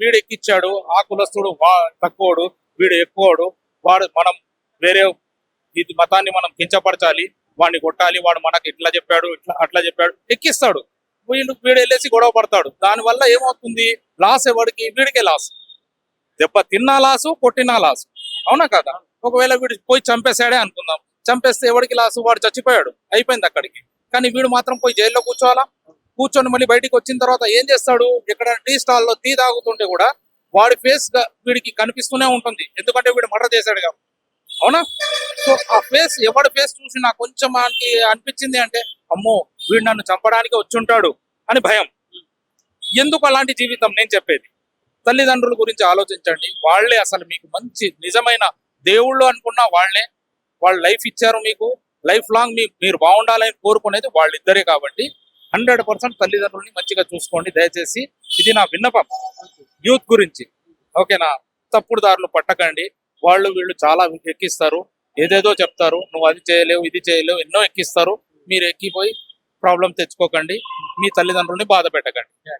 వీడు ఎక్కిచ్చాడు ఆ కులస్తుడు వా- తక్కువడు వీడు ఎక్కువడు వాడు మనం వేరే ఇది మతాన్ని మనం కించపరచాలి వాడిని కొట్టాలి వాడు మనకి ఇట్లా చెప్పాడు ఇట్లా అట్లా చెప్పాడు ఎక్కిస్తాడు. వీళ్ళు వీడు వెళ్ళేసి గొడవ పడతాడు. దాని వల్ల ఏమవుతుంది? లాస్ ఎవరికి వీడికే లాస్. దెబ్బ తిన్నా లాసు కొట్టినా లాసు. అవునా కదా? ఒకవేళ వీడు పోయి చంపేశాడే అనుకుందాం. చంపేస్తే ఎవరికి లాసు? వాడు చచ్చిపోయాడు. అయిపోయింది అక్కడికి. కానీ వీడు మాత్రం పోయి జైల్లో కూర్చోవాలా? కూర్చొని మళ్ళీ బయటికి వచ్చిన తర్వాత ఏం చేస్తాడు? ఇక్కడ టీ స్టాల్లో టీ తాగుతుంటే కూడా వాడి ఫేస్ వీడికి కనిపిస్తూనే ఉంటుంది. ఎందుకంటే వీడు మర్డర్ చేశాడు కాబట్టి. అవునా? సో ఆ ఫేస్ ఎవడి ఫేస్ చూసి నాకు కొంచెం మనకి అనిపించింది అంటే అమ్మో వీడు నన్ను చంపడానికి వచ్చుంటాడు అని భయం. ఎందుకు అలాంటి జీవితం? నేను చెప్పేది. తల్లిదండ్రుల గురించి ఆలోచించండి. వాళ్ళే అసలు మీకు మంచి నిజమైన దేవుళ్ళు అనుకున్న వాళ్ళే. వాళ్ళు లైఫ్ ఇచ్చారు మీకు. లైఫ్ లాంగ్ మీరు బాగుండాలని కోరుకునేది వాళ్ళిద్దరే కాబట్టి. హండ్రెడ్ పర్సెంట్ తల్లిదండ్రుల్ని మంచిగా చూసుకోండి. దయచేసి ఇది నా విన్నపం. యూత్ గురించి. ఓకేనా? తప్పుడు దారులు పట్టకండి. వాళ్ళు వీళ్ళు చాలా ఎక్కిస్తారు. ఏదేదో చెప్తారు. నువ్వు అది చేయలేవు ఇది చేయలేవు ఎన్నో ఎక్కిస్తారు. మీరు ఎక్కిపోయి ప్రాబ్లం తెచ్చుకోకండి. మీ తల్లిదండ్రుల్ని బాధ పెట్టకండి.